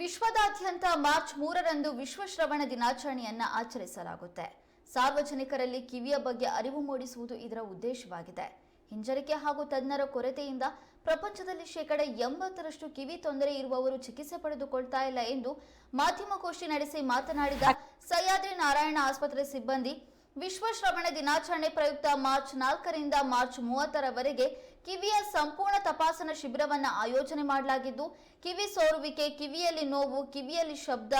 ವಿಶ್ವದಾದ್ಯಂತ ಮಾರ್ಚ್ ಮೂರರಂದು ವಿಶ್ವ ಶ್ರವಣ ದಿನಾಚರಣೆಯನ್ನ ಆಚರಿಸಲಾಗುತ್ತೆ. ಸಾರ್ವಜನಿಕರಲ್ಲಿ ಕಿವಿಯ ಬಗ್ಗೆ ಅರಿವು ಮೂಡಿಸುವುದು ಇದರ ಉದ್ದೇಶವಾಗಿದೆ. ಹಿಂಜರಿಕೆ ಹಾಗೂ ತಜ್ಞರ ಕೊರತೆಯಿಂದ ಪ್ರಪಂಚದಲ್ಲಿ ಶೇಕಡ ಎಂಬತ್ತರಷ್ಟು ಕಿವಿ ತೊಂದರೆ ಇರುವವರು ಚಿಕಿತ್ಸೆ ಪಡೆದುಕೊಳ್ತಾ ಇಲ್ಲ ಎಂದು ಮಾಧ್ಯಮಗೋಷ್ಠಿ ನಡೆಸಿ ಮಾತನಾಡಿದ ಸಹ್ಯಾದ್ರಿ ನಾರಾಯಣ ಆಸ್ಪತ್ರೆ ಸಿಬ್ಬಂದಿ, ವಿಶ್ವ ಶ್ರವಣ ದಿನಾಚರಣೆ ಪ್ರಯುಕ್ತ ಮಾರ್ಚ್ ನಾಲ್ಕರಿಂದ ಮಾರ್ಚ್ ಮೂವತ್ತರವರೆಗೆ ಕಿವಿಯ ಸಂಪೂರ್ಣ ತಪಾಸಣಾ ಶಿಬಿರವನ್ನು ಆಯೋಜನೆ ಮಾಡಲಾಗಿದ್ದು, ಕಿವಿ ಸೋರುವಿಕೆ, ಕಿವಿಯಲ್ಲಿ ನೋವು, ಕಿವಿಯಲ್ಲಿ ಶಬ್ದ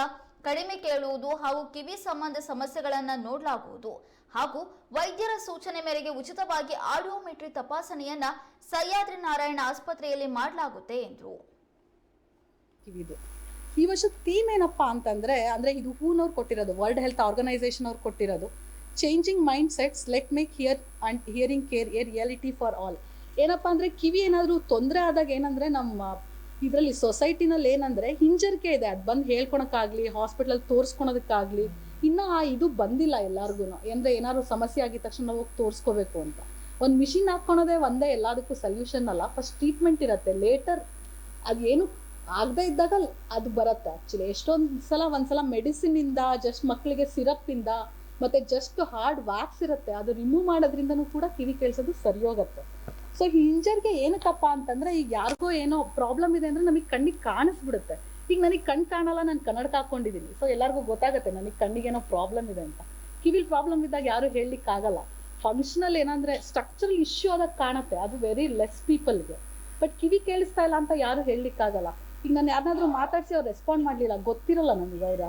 ಕಡಿಮೆ ಕೇಳುವುದು ಹಾಗೂ ಕಿವಿ ಸಂಬಂಧ ಸಮಸ್ಯೆಗಳನ್ನು ನೋಡಲಾಗುವುದು. ಹಾಗೂ ವೈದ್ಯರ ಸೂಚನೆ ಮೇರೆಗೆ ಉಚಿತವಾಗಿ ಆಡಿಯೋಮೆಟ್ರಿ ತಪಾಸಣೆಯನ್ನ ಸಹ್ಯಾದ್ರಿ ನಾರಾಯಣ ಆಸ್ಪತ್ರೆಯಲ್ಲಿ ಮಾಡಲಾಗುತ್ತೆ ಎಂದರು. ಕಿವಿದು. ಈ ವರ್ಷದ ಥೀಮ್ ಏನಪ್ಪ ಅಂತಂದ್ರೆ, ಅಂದ್ರೆ ಇದು ಹೂನವ್ರು ಕೊಟ್ಟಿರೋದು, ವರ್ಲ್ಡ್ ಹೆಲ್ತ್ ಆರ್ಗನೈಸೇಷನ್ ಅವ್ರು ಕೊಟ್ಟಿರೋದು. Changing mindsets let make hear and hearing care a reality for all ಏನಪ್ಪಾ ಅಂದ್ರೆ ಕಿವಿ ಏನಾದರೂ ತೊಂದರೆ ಆದಾಗ ಏನಂದ್ರೆ ನಮ್ಮ ಇದರಲ್ಲಿ ಸೊಸೈಟಿನಲ್ಲಿ ಏನಂದ್ರೆ ಹಿಂಜರಿಕೆ ಇದೆ. ಅದು ಬಂದು ಹೇಳ್ಕೊಳಕ್ಕಾಗ್ಲಿ ಹಾಸ್ಪಿಟಲ್ ತೋರಿಸ್ಕೊಳೋದಕ್ಕಾಗ್ಲಿ ಇನ್ನ ಆ ಇದು ಬಂದಿಲ್ಲ ಎಲ್ಲಾರ್ಗು ಅಂದ್ರೆ ಏನಾದ್ರು ಸಮಸ್ಯೆ ಆಗಿದ ತಕ್ಷಣ ನಾವು ಹೋಗಿ ತೋರಿಸ್ಕೋಬೇಕು ಅಂತ. ಒಂದು ಮಿಷಿನ್ ಹಾಕ್ಕೊಳೋದೇ ಒಂದೇ ಎಲ್ಲದಕ್ಕೂ ಸೊಲ್ಯೂಷನ್ ಅಲ್ಲ. ಫಸ್ಟ್ ಟ್ರೀಟ್ಮೆಂಟ್ ಇರುತ್ತೆ. ಲೇಟರ್ ಅದೇನು ಆಗದೆ ಇದ್ದಾಗ ಅದು ಬರುತ್ತೆ ಆ್ಯಕ್ಚುಲಿ ಎಷ್ಟೊಂದು ಸಲ ಒಂದ್ಸಲ ಮೆಡಿಸಿನ್ ಇಂದ ಜಸ್ಟ್ ಮಕ್ಕಳಿಗೆ ಸಿರಪ್ ಇಂದ ಮತ್ತೆ ಜಸ್ಟ್ ಹಾರ್ಡ್ ವ್ಯಾಕ್ಸ್ ಇರುತ್ತೆ. ಅದು ರಿಮೂವ್ ಮಾಡೋದ್ರಿಂದನೂ ಕೂಡ ಕಿವಿ ಕೇಳಿಸೋದು ಸರಿ ಹೋಗುತ್ತೆ ಸೊ ಹಿಂಜರ್ಗೆ ಏನಕ್ಕಪ್ಪ ಅಂತಂದ್ರೆ ಈಗ ಯಾರಿಗೋ ಏನೋ ಪ್ರಾಬ್ಲಮ್ ಇದೆ ಅಂದ್ರೆ ನಮಗೆ ಕಣ್ಣಿಗೆ ಕಾಣಿಸ್ಬಿಡುತ್ತೆ. ಈಗ ನನಗೆ ಕಣ್ ಕಾಣಲ್ಲ, ನಾನು ಕನ್ನಡಕ ಹಾಕೊಂಡಿದ್ದೀನಿ ಸೊ ಎಲ್ಲರಿಗೂ ಗೊತ್ತಾಗುತ್ತೆ ನನಗೆ ಕಣ್ಣಿಗೆ ಏನೋ ಪ್ರಾಬ್ಲಮ್ ಇದೆ ಅಂತ. ಕಿವಿಲ್ ಪ್ರಾಬ್ಲಮ್ ಇದ್ದಾಗ ಯಾರು ಹೇಳಲಿಕ್ಕೆ ಆಗಲ್ಲ. ಫಂಕ್ಷನಲ್ ಏನಂದ್ರೆ ಸ್ಟ್ರಕ್ಚರಲ್ ಇಶ್ಯೂ ಆದಾಗ ಕಾಣುತ್ತೆ. ಅದು ವೆರಿ ಲೆಸ್ ಪೀಪಲ್ಗೆ ಬಟ್ ಕಿವಿ ಕೇಳಿಸ್ತಾ ಇಲ್ಲ ಅಂತ ಯಾರು ಹೇಳಲಿಕ್ಕಾಗಲ್ಲ ಈಗ ನಾನು ಯಾರನ್ನಾದ್ರೂ ಮಾತಾಡಿಸಿ ಅವ್ರು ರೆಸ್ಪಾಂಡ್ ಮಾಡಲಿಲ್ಲ, ಗೊತ್ತಿರಲ್ಲ ನನಗೆ ಅವ್ರ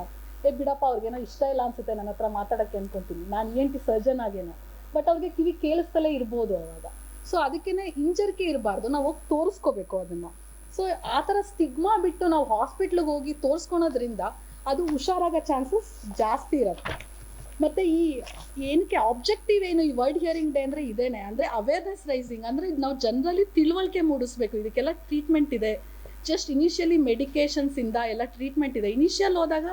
ಏ, ಬಿಡಪ್ಪ ಅವ್ರಿಗೇನೋ ಇಷ್ಟ ಇಲ್ಲ ಅನ್ಸುತ್ತೆ ನನ್ನ ಹತ್ರ ಮಾತಾಡಕ್ಕೆ ಅನ್ಕೊಂತೀನಿ. ನಾನು ಏನು ಸರ್ಜನ್ ಆಗೇನೋ. ಬಟ್ ಅವ್ರಿಗೆ ಕಿವಿ ಕೇಳಿಸ್ತಲೇ ಇರ್ಬೋದು ಅವಾಗ. ಸೊ ಅದಕ್ಕೇನೆ ಹಿಂಜರಿಕೆ ಇರಬಾರ್ದು. ನಾವು ಹೋಗಿ ತೋರಿಸ್ಕೋಬೇಕು ಅದನ್ನ. ಸೊ ಆ ಥರ ಸ್ಟಿಗ್ಮಾ ಬಿಟ್ಟು ನಾವು ಹಾಸ್ಪಿಟ್ಲಿಗೆ ಹೋಗಿ ತೋರಿಸ್ಕೊಳೋದ್ರಿಂದ ಅದು ಹುಷಾರಾಗೋ ಚಾನ್ಸಸ್ ಜಾಸ್ತಿ ಇರುತ್ತೆ. ಮತ್ತೆ ಈ ಏನಕ್ಕೆ ಆಬ್ಜೆಕ್ಟಿವ್ ಏನು ಈ ವರ್ಡ್ ಹಿಯರಿಂಗ್ ಡೇ ಅಂದ್ರೆ ಇದೇನೆ. ಅಂದ್ರೆ ಅವೇರ್ನೆಸ್ ರೈಸಿಂಗ್ ಅಂದ್ರೆ ನಾವು ಜನರಲ್ಲಿ ತಿಳುವಳಿಕೆ ಮೂಡಿಸ್ಬೇಕು. ಇದಕ್ಕೆಲ್ಲ ಟ್ರೀಟ್ಮೆಂಟ್ ಇದೆ. ಜಸ್ಟ್ ಇನಿಷಿಯಲಿ ಮೆಡಿಕೇಶನ್ಸ್ ಇಂದ ಎಲ್ಲ ಟ್ರೀಟ್ಮೆಂಟ್ ಇದೆ. ಇನಿಷಿಯಲ್ ಹೋದಾಗ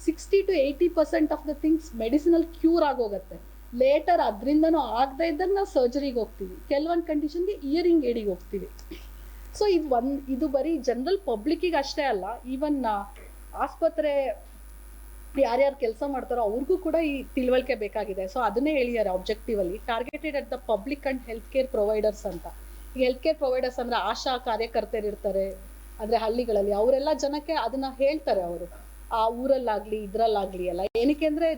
sixty to eighty percent of the things medicinal cure ಆಗೋಗುತ್ತೆ. ಲೇಟರ್ ಅದರಿಂದನೂ ಆಗದೆ ಇದ್ದರೆ ನಾವು ಸರ್ಜರಿಗೆ ಹೋಗ್ತೀವಿ. ಕೆಲವೊಂದು ಕಂಡೀಷನ್ಗೆ ಇಯರಿಂಗ್ ಏಡಿಗೆ ಹೋಗ್ತೀವಿ. ಸೊ ಇದು ಒಂದು, ಇದು ಬರೀ ಜನರಲ್ ಪಬ್ಲಿಕ್ಕಿಗೆ ಅಷ್ಟೇ ಅಲ್ಲ ಈವನ್ ಆಸ್ಪತ್ರೆ ಯಾರ್ಯಾರು ಕೆಲಸ ಮಾಡ್ತಾರೋ ಅವ್ರಿಗೂ ಕೂಡ ಈ ತಿಳುವಳಿಕೆ ಬೇಕಾಗಿದೆ. ಸೊ ಅದನ್ನೇ ಹೇಳಿದ್ದಾರೆ ಆಬ್ಜೆಕ್ಟಿವ್ ಅಲ್ಲಿ. Targeted at the public and health care providers ಅಂತ. ಈ ಹೆಲ್ತ್ ಕೇರ್ ಪ್ರೊವೈಡರ್ಸ್ ಅಂದ್ರೆ ಆಶಾ ಕಾರ್ಯಕರ್ತರು ಇರ್ತಾರೆ, ಅಂದ್ರೆ ಹಳ್ಳಿಗಳಲ್ಲಿ. ಅವರೆಲ್ಲ ಜನಕ್ಕೆ ಅದನ್ನ ಹೇಳ್ತಾರೆ ಅವರು. ಆ ಊರಲ್ಲಾಗ್ಲಿ, ಇದ್ರಲ್ಲಾಗ್ಲಿ ಎಲ್ಲ. ಏನಕ್ಕೆ ಅಂದ್ರೆ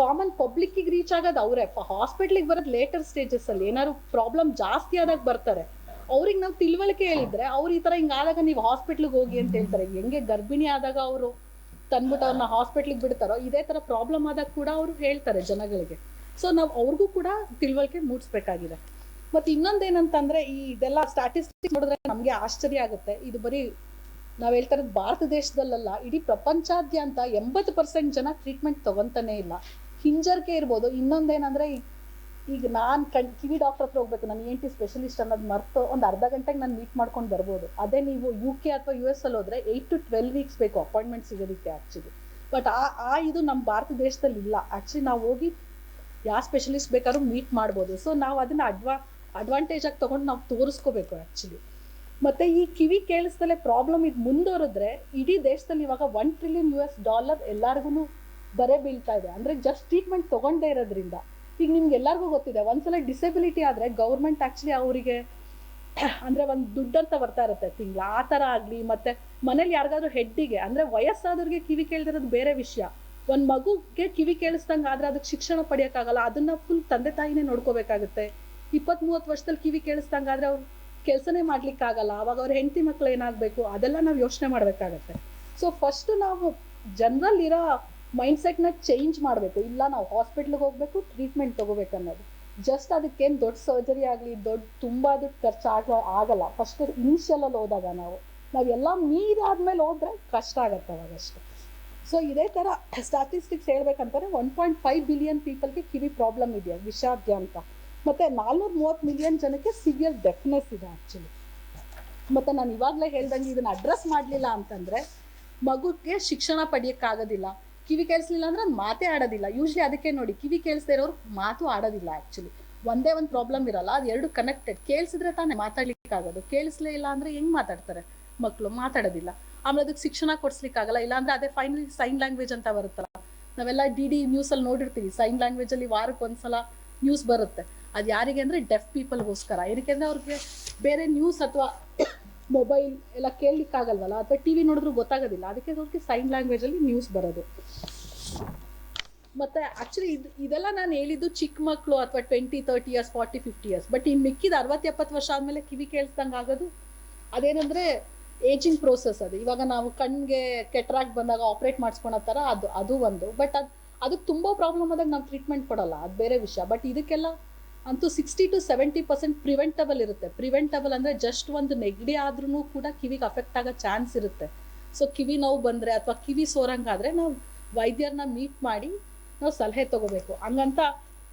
ಕಾಮನ್ ಪಬ್ಲಿಕ್ಕಿಗೆ ರೀಚ್ ಆಗೋದು ಅವರೇ. ಹಾಸ್ಪಿಟ್ಲಿಗೆ ಬರೋದು ಲೇಟರ್ ಸ್ಟೇಜಸ್ ಅಲ್ಲಿ ಏನಾದ್ರು ಪ್ರಾಬ್ಲಮ್ ಜಾಸ್ತಿ ಆದಾಗ ಬರ್ತಾರೆ. ಅವ್ರಿಗೆ ನಾವು ತಿಳುವಳಿಕೆ ಹೇಳಿದ್ರೆ ಅವ್ರು ಈ ತರ ಹಿಂಗಾದಾಗ ನೀವು ಹಾಸ್ಪಿಟ್ಲಿಗೆ ಹೋಗಿ ಅಂತ ಹೇಳ್ತಾರೆ. ಹೆಂಗೆ ಗರ್ಭಿಣಿ ಆದಾಗ ಅವರು ತಂದ್ಬಿಟ್ಟು ಅವ್ರನ್ನ ಹಾಸ್ಪಿಟ್ಲಿಗೆ ಬಿಡ್ತಾರೋ, ಇದೇ ತರ ಪ್ರಾಬ್ಲಮ್ ಆದಾಗ ಕೂಡ ಅವರು ಹೇಳ್ತಾರೆ ಜನಗಳಿಗೆ. ಸೊ ನಾವು ಅವ್ರಿಗೂ ಕೂಡ ತಿಳುವಳಿಕೆ ಮೂಡಿಸ್ಬೇಕಾಗಿದೆ. ಮತ್ತೆ ಇನ್ನೊಂದೇನಂತಂದ್ರೆ ಈ ಇದೆಲ್ಲ ಸ್ಟಾಟಿಸ್ಟಿಕ್ಸ್ ನೋಡಿದ್ರೆ ನಮ್ಗೆ ಆಶ್ಚರ್ಯ ಆಗುತ್ತೆ. ಇದು ಬರೀ ನಾವ್ ಹೇಳ್ತಾ ಭಾರತ ದೇಶದಲ್ಲ ಇಡೀ ಪ್ರಪಂಚಾದ್ಯಂತ ಎಂಬತ್ತು ಪರ್ಸೆಂಟ್ ಜನ ಟ್ರೀಟ್ಮೆಂಟ್ ತಗೊಂತಾನೆ ಇಲ್ಲ. ಹಿಂಜರಿಕೆ ಇರ್ಬೋದು. ಇನ್ನೊಂದೇನಂದ್ರೆ, ಈಗ ನಾನ್ ಕಣ್, ಕಿವಿ ಡಾಕ್ಟರ್ ಹತ್ರ ಹೋಗ್ಬೇಕು. ನಾನು ಏಂಟಿ ಟಿ ಸ್ಪೆಷಲಿಸ್ಟ್ ಅನ್ನೋದು ಮರ್ತು, ಒಂದು ಅರ್ಧ ಗಂಟೆಗೆ ನಾನು ಮೀಟ್ ಮಾಡ್ಕೊಂಡು ಬರ್ಬೋದು. ಅದೇ ನೀವು ಯು ಕೆ ಅಥವಾ ಯು ಎಸ್ ಅಲ್ಲಿ ಹೋದ್ರೆ ಏಯ್ಟ್ ಟು ಟ್ವೆಲ್ ವೀಕ್ಸ್ ಬೇಕು ಅಪಾಯಿಂಟ್ಮೆಂಟ್ ಸಿಗೋದಕ್ಕೆ ಆ್ಯಕ್ಚುಲಿ ಬಟ್ ಆ ಆ ಇದು ನಮ್ಮ ಭಾರತ ದೇಶದಲ್ಲಿ ಇಲ್ಲ. ಆ್ಯಕ್ಚುಲಿ ನಾವು ಹೋಗಿ ಯಾವ ಸ್ಪೆಷಲಿಸ್ಟ್ ಬೇಕಾದ್ರೂ ಮೀಟ್ ಮಾಡ್ಬೋದು. ಸೊ ನಾವು ಅದನ್ನ ಅಡ್ವಾ ಅಡ್ವಾಂಟೇಜ್ ಆಗಿ ತಗೊಂಡು ನಾವು ತೋರಿಸ್ಕೋಬೇಕು ಆ್ಯಕ್ಚುಲಿ ಮತ್ತೆ ಈ ಕಿವಿ ಕೇಳಿಸ್ದಲ್ಲೇ ಪ್ರಾಬ್ಲಮ್ ಇದು ಮುಂದುವರೆದ್ರೆ ಇಡೀ ದೇಶದಲ್ಲಿ ಇವಾಗ one trillion U S dollar ಎಲ್ಲಾರ್ಗು ಬರೆ ಬೀಳ್ತಾ ಇದೆ. ಅಂದ್ರೆ ಜಸ್ಟ್ ಟ್ರೀಟ್ಮೆಂಟ್ ತಗೊಂಡೇ ಇರೋದ್ರಿಂದ. ಈಗ ನಿಮ್ಗೆ ಎಲ್ಲರಿಗೂ ಗೊತ್ತಿದೆ, ಒಂದ್ಸಲ ಡಿಸೆಬಿಲಿಟಿ ಆದ್ರೆ ಗೌರ್ಮೆಂಟ್ ಆಕ್ಚುಲಿ ಅವರಿಗೆ ಅಂದ್ರೆ ಒಂದು ದುಡ್ಡು ಅಂತ ಬರ್ತಾ ಇರುತ್ತೆ ತಿಂಗಳ. ಆ ಥರ ಆಗಲಿ, ಮತ್ತೆ ಮನೇಲಿ ಯಾರಿಗಾದ್ರೂ ಹೆಡ್ಡಿಗೆ ಅಂದ್ರೆ ವಯಸ್ಸಾದವ್ರಿಗೆ ಕಿವಿ ಕೇಳ್ದಿರೋದು ಬೇರೆ ವಿಷಯ. ಒಂದು ಮಗುಗೆ ಕಿವಿ ಕೇಳಿಸ್ದಂಗೆ ಆದ್ರೆ ಅದಕ್ಕೆ ಶಿಕ್ಷಣ ಪಡೆಯೋಕ್ಕಾಗಲ್ಲ ಅದನ್ನ ಫುಲ್ ತಂದೆ ತಾಯಿನೇ ನೋಡ್ಕೋಬೇಕಾಗುತ್ತೆ. ಇಪ್ಪತ್ ಮೂವತ್ ವರ್ಷದಲ್ಲಿ ಕಿವಿ ಕೇಳಿಸ್ದಂಗೆ ಆದ್ರೆ ಅವ್ರು ಕೆಲಸನೇ ಮಾಡ್ಲಿಕ್ಕಾಗಲ್ಲ, ಅವಾಗ ಅವ್ರ ಹೆಂಡತಿ ಮಕ್ಳು ಏನಾಗಬೇಕು, ಅದೆಲ್ಲ ನಾವು ಯೋಚನೆ ಮಾಡಬೇಕಾಗತ್ತೆ. ಸೊ ಫಸ್ಟ್ ನಾವು ಜನರಲ್ ಮೈಂಡ್ ಸೆಟ್ನ ಚೇಂಜ್ ಮಾಡಬೇಕು. ಇಲ್ಲ ನಾವು ಹಾಸ್ಪಿಟ್ಲಿಗೆ ಹೋಗ್ಬೇಕು ಟ್ರೀಟ್ಮೆಂಟ್ ತಗೋಬೇಕು ಅನ್ನೋದು. ಜಸ್ಟ್ ಅದಕ್ಕೇನು ದೊಡ್ಡ ಸರ್ಜರಿ ಆಗಲಿ, ದೊಡ್ಡ ತುಂಬ ದುಡ್ಡು ಖರ್ಚು ಆಗ ಆಗಲ್ಲ ಫಸ್ಟ್ ಇನಿಷಿಯಲಲ್ಲಿ ಹೋದಾಗ ನಾವು ನಾವೆಲ್ಲ ಮೀರಾದ್ಮೇಲೆ ಹೋದ್ರೆ ಕಷ್ಟ ಆಗತ್ತೆ ಅವಾಗಷ್ಟೇ ಸೊ ಇದೇ ಥರ ಸ್ಟಾಟಿಸ್ಟಿಕ್ಸ್ ಹೇಳ್ಬೇಕಂತಾರೆ ಒನ್ ಪಾಯಿಂಟ್ ಫೈವ್ ಬಿಲಿಯನ್ ಪೀಪಲ್ಗೆ ಕಿವಿ ಪ್ರಾಬ್ಲಮ್ ಇದೆಯಾ ವಿಷಾದ್ಯಂತ ಮತ್ತೆ ನಾಲ್ನೂರ ಮೂವತ್ತು ಮಿಲಿಯನ್ ಜನಕ್ಕೆ ಸಿವಿಯರ್ ಡೆಫ್ನೆಸ್ ಇದೆ ಆ್ಯಕ್ಚುಲಿ ಮತ್ತೆ ನಾನು ಇವಾಗಲೇ ಹೇಳ್ದಂಗೆ ಇದನ್ನ ಅಡ್ರೆಸ್ ಮಾಡಲಿಲ್ಲ ಅಂತಂದ್ರೆ ಮಗುಗೆ ಶಿಕ್ಷಣ ಪಡೆಯಕ್ಕಾಗೋದಿಲ್ಲ. ಕಿವಿ ಕೇಳಿಸ್ಲಿಲ್ಲ ಅಂದ್ರೆ ಅದು ಮಾತೇ ಆಡೋದಿಲ್ಲ. ಯೂಶ್ವಲಿ ಅದಕ್ಕೆ ನೋಡಿ, ಕಿವಿ ಕೇಳಿಸ್ದೇ ಇರೋರು ಮಾತು ಆಡೋದಿಲ್ಲ ಆ್ಯಕ್ಚುಲಿ ಒಂದೇ ಒಂದು ಪ್ರಾಬ್ಲಮ್ ಇರಲ್ಲ, ಅದು ಎರಡು ಕನೆಕ್ಟೆಡ್ ಕೇಳಿಸಿದ್ರೆ ತಾನೇ ಮಾತಾಡ್ಲಿಕ್ಕಾಗೋದು. ಕೇಳಿಸ್ಲೇ ಇಲ್ಲ ಅಂದ್ರೆ ಹೆಂಗ್ ಮಾತಾಡ್ತಾರೆ ಮಕ್ಕಳು ಮಾತಾಡೋದಿಲ್ಲ. ಆಮೇಲೆ ಅದಕ್ಕೆ ಶಿಕ್ಷಣ ಕೊಡ್ಸ್ಲಿಕ್ಕಾಗಲ್ಲ, ಇಲ್ಲಾಂದ್ರೆ ಅದೇ ಫೈನಲಿ ಸೈನ್ ಲ್ಯಾಂಗ್ವೇಜ್ ಅಂತ ಬರುತ್ತಲ್ಲ. ನಾವೆಲ್ಲ ಡಿ ಡಿ ನ್ಯೂಸಲ್ಲಿ ನೋಡಿರ್ತೀವಿ ಸೈನ್ ಲ್ಯಾಂಗ್ವೇಜಲ್ಲಿ ವಾರಕ್ಕೆ ಒಂದ್ಸಲ ನ್ಯೂಸ್ ಬರುತ್ತೆ. ಅದು ಯಾರಿಗೆ ಅಂದರೆ ಡೆಫ್ ಪೀಪಲ್ಗೋಸ್ಕರ ಏನಕ್ಕೆ ಅಂದರೆ ಅವ್ರಿಗೆ ಬೇರೆ ನ್ಯೂಸ್ ಅಥವಾ ಮೊಬೈಲ್ ಎಲ್ಲ ಕೇಳಲಿಕ್ಕಾಗಲ್ವಲ್ಲ? ಅಥವಾ ಟಿ ವಿ ನೋಡಿದ್ರು ಗೊತ್ತಾಗೋದಿಲ್ಲ. ಅದಕ್ಕೆ ಅವ್ರಿಗೆ ಸೈನ್ ಲ್ಯಾಂಗ್ವೇಜಲ್ಲಿ ನ್ಯೂಸ್ ಬರೋದು. ಮತ್ತು ಆ್ಯಕ್ಚುಲಿ ಇದು, ಇದೆಲ್ಲ ನಾನು ಹೇಳಿದ್ದು ಚಿಕ್ಕ ಮಕ್ಕಳು ಅಥವಾ twenty thirty years forty fifty years but ಇನ್ನು ಮಿಕ್ಕಿದ ಅರವತ್ತು, ಎಪ್ಪತ್ತು ವರ್ಷ ಆದಮೇಲೆ ಕಿವಿ ಕೇಳಿಸ್ದಂಗೆ ಆಗೋದು, ಅದೇನಂದರೆ ಏಜಿಂಗ್ ಪ್ರೋಸೆಸ್ ಅದು. ಇವಾಗ ನಾವು ಕಣ್ಣಿಗೆ ಕೆಟ್ರಾಕ್ ಬಂದಾಗ ಆಪ್ರೇಟ್ ಮಾಡಿಸ್ಕೊಳೋ ಥರ ಅದು ಅದು ಒಂದು. ಬಟ್ ಅದು ಅದಕ್ಕೆ ತುಂಬ ಪ್ರಾಬ್ಲಮ್ ಆದಾಗ ನಾವು ಟ್ರೀಟ್ಮೆಂಟ್ ಕೊಡೋಲ್ಲ. ಅದು ಬೇರೆ ವಿಷಯ. ಬಟ್ ಇದಕ್ಕೆಲ್ಲ ಅಂತೂ sixty to seventy percent preventable ಇರುತ್ತೆ. ಪ್ರಿವೆಂಟಬಲ್ ಅಂದರೆ ಜಸ್ಟ್ ಒಂದು ನೆಗಡಿ ಆದ್ರೂ ಕೂಡ ಕಿವಿಗೆ ಅಫೆಕ್ಟ್ ಆಗೋ ಚಾನ್ಸ್ ಇರುತ್ತೆ. ಸೊ ಕಿವಿ ನೋವು ಬಂದರೆ ಅಥವಾ ಕಿವಿ ಸೋರಂಗಾದರೆ ನಾವು ವೈದ್ಯರನ್ನ ಮೀಟ್ ಮಾಡಿ ನಾವು ಸಲಹೆ ತಗೋಬೇಕು. ಹಂಗಂತ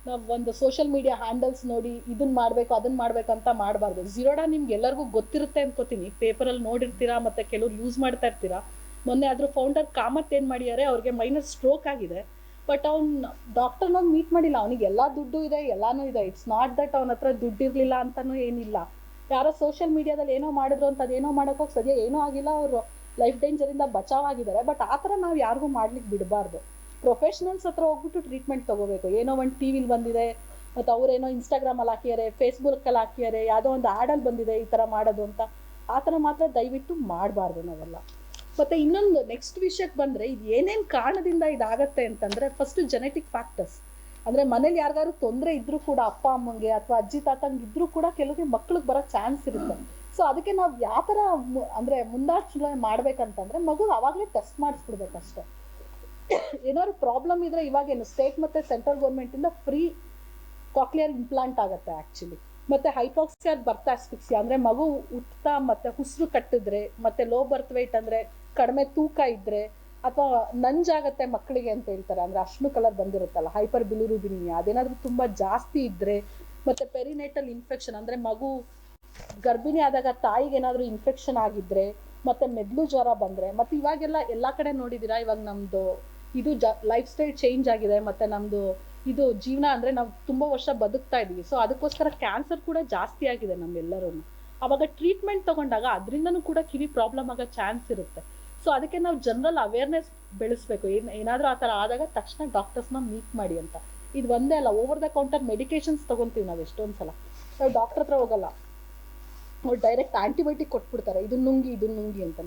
ನಾವು ಒಂದು ಸೋಷಿಯಲ್ ಮೀಡಿಯಾ ಹ್ಯಾಂಡಲ್ಸ್ ನೋಡಿ ಇದನ್ನ ಮಾಡಬೇಕು ಅದನ್ನ ಮಾಡಬೇಕು ಅಂತ ಮಾಡಬಾರ್ದು. ಝೀರೋಡಾ ನಿಮ್ಗೆ ಎಲ್ಲರಿಗೂ ಗೊತ್ತಿರುತ್ತೆ ಅನ್ಕೋತೀನಿ. ಪೇಪರಲ್ಲಿ ನೋಡಿರ್ತೀರಾ ಮತ್ತು ಕೆಲವ್ರು ಯೂಸ್ ಮಾಡ್ತಾ ಇರ್ತೀರಾ? ಮೊನ್ನೆ ಅದ್ರ ಫೌಂಡರ್ ಕಾಮತ್ ಏನು ಮಾಡಿದ್ದಾರೆ? ಅವ್ರಿಗೆ ಮೈನರ್ ಸ್ಟ್ರೋಕ್ ಆಗಿದೆ. ಬಟ್ ಅವ್ನು ಡಾಕ್ಟರ್ನಾಗ ಮೀಟ್ ಮಾಡಿಲ್ಲ. ಅವನಿಗೆ ಎಲ್ಲ ದುಡ್ಡು ಇದೆ, ಎಲ್ಲಾನು ಇದೆ. ಇಟ್ಸ್ ನಾಟ್ ದಟ್ ಅವನ ಹತ್ರ ದುಡ್ಡು ಇರಲಿಲ್ಲ ಅಂತನೂ ಏನಿಲ್ಲ. ಯಾರೋ ಸೋಷಿಯಲ್ ಮೀಡಿಯಾದಲ್ಲಿ ಏನೋ ಮಾಡಿದ್ರು ಅಂತ ಅದೇನೋ ಮಾಡೋಕ್ಕೋಗಿ ಸದ್ಯ ಏನೂ ಆಗಿಲ್ಲ ಅವರು. ಲೈಫ್ ಡೇಂಜರಿಂದ ಬಚಾವಾಗಿದ್ದಾರೆ. ಬಟ್ ಆ ಥರ ನಾವು ಯಾರಿಗೂ ಮಾಡ್ಲಿಕ್ಕೆ ಬಿಡಬಾರ್ದು. ಪ್ರೊಫೆಷನಲ್ಸ್ ಹತ್ರ ಹೋಗ್ಬಿಟ್ಟು ಟ್ರೀಟ್ಮೆಂಟ್ ತಗೋಬೇಕು. ಏನೋ ಒಂದು ಟಿ ವಿಲಿ ಬಂದಿದೆ. ಮತ್ತು ಅವರೇನೋ ಇನ್ಸ್ಟಾಗ್ರಾಮಲ್ಲಿ ಹಾಕಿದ್ದಾರೆ ಫೇಸ್ಬುಕ್ಕಲ್ಲಿ ಹಾಕಿದ್ದಾರೆ ಯಾವುದೋ ಒಂದು ಆ್ಯಡಲ್ಲಿ ಬಂದಿದೆ ಈ ಥರ ಮಾಡೋದು ಅಂತ. ಆ ಥರ ಮಾತ್ರ ದಯವಿಟ್ಟು ಮಾಡಬಾರ್ದು ನಾವೆಲ್ಲ. ಮತ್ತು ಇನ್ನೊಂದು ನೆಕ್ಸ್ಟ್ ವಿಷಯಕ್ಕೆ ಬಂದರೆ ಇದು ಏನೇನು ಕಾರಣದಿಂದ ಇದಾಗತ್ತೆ ಅಂತಂದರೆ ಫಸ್ಟ್ ಜೆನೆಟಿಕ್ ಫ್ಯಾಕ್ಟರ್ಸ್ ಅಂದರೆ ಮನೇಲಿ ಯಾರಿಗಾದ್ರು ತೊಂದರೆ ಇದ್ದರೂ ಕೂಡ ಅಪ್ಪ, ಅಮ್ಮಂಗೆ ಅಥವಾ ಅಜ್ಜಿ, ತಾತಂಗೆ ಇದ್ದರೂ ಕೂಡ ಕೆಲವರಿಗೆ ಮಕ್ಳಿಗೆ ಬರೋ ಚಾನ್ಸ್ ಇರುತ್ತೆ. ಸೊ ಅದಕ್ಕೆ ನಾವು ಯಾವ ಥರ ಅಂದರೆ ಮುಂದಾಚರಣೆ ಮಾಡ್ಬೇಕಂತಂದ್ರೆ ಮಗು ಅವಾಗಲೇ ಟೆಸ್ಟ್ ಮಾಡಿಸ್ಬಿಡ್ಬೇಕಷ್ಟೆ. ಏನಾದ್ರು ಪ್ರಾಬ್ಲಮ್ ಇದ್ರೆ ಇವಾಗೇನು ಸ್ಟೇಟ್ ಮತ್ತು ಸೆಂಟ್ರಲ್ ಗೌರ್ಮೆಂಟಿಂದ ಫ್ರೀ ಕಾಕ್ಲಿಯರ್ ಇಂಪ್ಲಾಂಟ್ ಆಗುತ್ತೆ ಆ್ಯಕ್ಚುಲಿ ಮತ್ತು ಹೈಪಾಕ್ಸಿಯರ್ ಬರ್ತಾ ಅಂದರೆ ಮಗು ಉತ್ತಾ ಮತ್ತು ಉಸಿರು ಕಟ್ಟಿದ್ರೆ, ಮತ್ತು ಲೋ ಬರ್ತ್ ವೆಯ್ಟ್ ಅಂದರೆ ಕಡಿಮೆ ತೂಕ ಇದ್ರೆ ಅಥವಾ ನಂಜಾಗತ್ತೆ ಮಕ್ಕಳಿಗೆ ಅಂತ ಹೇಳ್ತಾರೆ, ಅಂದ್ರೆ ಅಶ್ನು ಕಲರ್ ಬಂದಿರುತ್ತಲ್ಲ ಹೈಪರ್ ಬಿಲುರುಬಿನಿಯಾ ಅದೇನಾದರೂ ತುಂಬಾ ಜಾಸ್ತಿ ಇದ್ರೆ ಮತ್ತೆ ಪೆರಿನೇಟಲ್ ಇನ್ಫೆಕ್ಷನ್ ಅಂದ್ರೆ ಮಗು ಗರ್ಭಿಣಿ ಆದಾಗ ತಾಯಿಗೆ ಏನಾದರೂ ಇನ್ಫೆಕ್ಷನ್ ಆಗಿದ್ರೆ ಮತ್ತೆ ಮೆದ್ಲು ಜ್ವರ ಬಂದ್ರೆ, ಮತ್ತೆ ಇವಾಗೆಲ್ಲ ಎಲ್ಲಾ ಕಡೆ ನೋಡಿದೀರಾ, ಇವಾಗ ನಮ್ದು ಇದು ಜ ಲೈಫ್ ಸ್ಟೈಲ್ ಚೇಂಜ್ ಆಗಿದೆ, ಮತ್ತೆ ನಮ್ದು ಇದು ಜೀವನ ಅಂದ್ರೆ ನಾವು ತುಂಬಾ ವರ್ಷ ಬದುಕ್ತಾ ಇದೀವಿ. ಸೊ ಅದಕ್ಕೋಸ್ಕರ ಕ್ಯಾನ್ಸರ್ ಕೂಡ ಜಾಸ್ತಿ ಆಗಿದೆ ನಮ್ಮೆಲ್ಲರೂ ಅವಾಗ ಟ್ರೀಟ್ಮೆಂಟ್ ತಗೊಂಡಾಗ ಅದರಿಂದನೂ ಕೂಡ ಕಿವಿ ಪ್ರಾಬ್ಲಮ್ ಆಗೋ ಚಾನ್ಸ್ ಇರುತ್ತೆ. ಸೊ ಅದಕ್ಕೆ ನಾವು ಜನರಲ್ ಅವೇರ್ನೆಸ್ ಬೆಳೆಸ್ಬೇಕು. ಏನು, ಏನಾದರೂ ಆ ಥರ ಆದಾಗ ತಕ್ಷಣ ಡಾಕ್ಟರ್ಸ್ನ ಮೀಟ್ ಮಾಡಿ ಅಂತ. ಇದು ಒಂದೇ ಅಲ್ಲ ಓವರ್ ದ ಕೌಂಟರ್ ಮೆಡಿಕೇಶನ್ಸ್ ತಗೊಂತೀವಿ ನಾವು ಎಷ್ಟೊಂದು ಸಲ ನಾವು ಡಾಕ್ಟರ್ ಹತ್ರ ಹೋಗಲ್ಲ. ಅವ್ರು ಡೈರೆಕ್ಟ್ ಆಂಟಿಬಯೋಟಿಕ್ ಕೊಟ್ಬಿಡ್ತಾರೆ. ಇದನ್ನ ನುಂಗಿ ಇದನ್ನ ನುಂಗಿ ಅಂತ